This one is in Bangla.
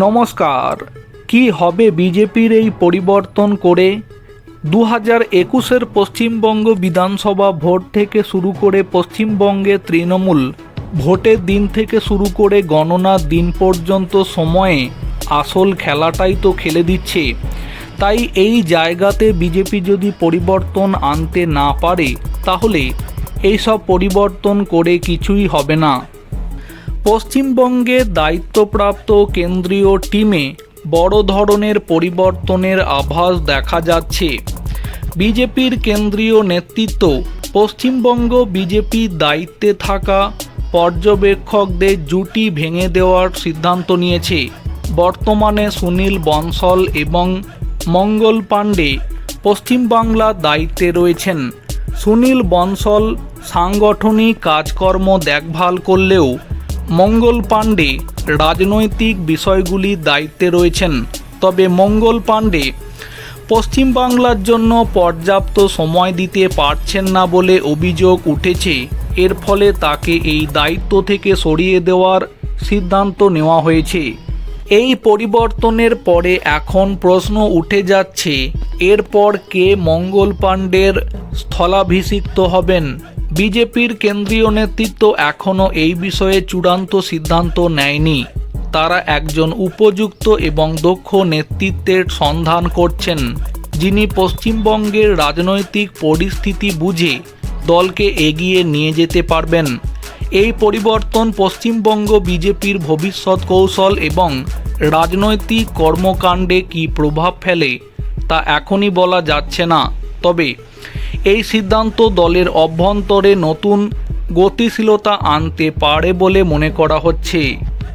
নমস্কার। কি হবে বিজেপির এই পরিবর্তন করে? দু হাজার একুশের পশ্চিমবঙ্গ বিধানসভা ভোট থেকে শুরু করে পশ্চিমবঙ্গে তৃণমূল ভোটের দিন থেকে শুরু করে গণনার দিন পর্যন্ত সময়ে আসল খেলাটাই তো খেলে দিচ্ছে। তাই এই জায়গাতে বিজেপি যদি পরিবর্তন আনতে না পারে, তাহলে এইসব পরিবর্তন করে কিছুই হবে না। পশ্চিমবঙ্গে দায়িত্বপ্রাপ্ত কেন্দ্রীয় টিমে বড় ধরনের পরিবর্তনের আভাস দেখা যাচ্ছে। বিজেপির কেন্দ্রীয় নেতৃত্ব পশ্চিমবঙ্গ বিজেপির দায়িত্বে থাকা পর্যবেক্ষকদের জুটি ভেঙে দেওয়ার সিদ্ধান্ত নিয়েছে। বর্তমানে সুনীল বনসল এবং মঙ্গল পাণ্ডে পশ্চিমবাংলার দায়িত্বে রয়েছেন। সুনীল বনসল সাংগঠনিক কাজকর্ম দেখভাল করলেও মঙ্গল পাণ্ডে রাজনৈতিক বিষয়গুলির দায়িত্বে রয়েছেন। তবে মঙ্গল পাণ্ডে পশ্চিমবাংলার জন্য পর্যাপ্ত সময় দিতে পারছেন না বলে অভিযোগ উঠেছে। এর ফলে তাকে এই দায়িত্ব থেকে সরিয়ে দেওয়ার সিদ্ধান্ত নেওয়া হয়েছে। এই পরিবর্তনের পরে এখন প্রশ্ন উঠে যাচ্ছে, এরপর কে মঙ্গল পাণ্ডের স্থলাভিষিক্ত হবেন? বিজেপির কেন্দ্রীয় নেতৃত্ব এখনও এই বিষয়ে চূড়ান্ত সিদ্ধান্ত নেয়নি। তারা একজন উপযুক্ত এবং দক্ষ নেতৃত্বের সন্ধান করছেন, যিনি পশ্চিমবঙ্গের রাজনৈতিক পরিস্থিতি বুঝে দলকে এগিয়ে নিয়ে যেতে পারবেন। এই পরিবর্তন পশ্চিমবঙ্গ বিজেপির ভবিষ্যৎ কৌশল এবং রাজনৈতিক কর্মকাণ্ডে কি প্রভাব ফেলে, তা এখনই বলা যাচ্ছে না। তবে এই সিদ্ধান্ত দলের অভ্যন্তরে নতুন গতিশীলতা আনতে পারে বলে মনে করা হচ্ছে।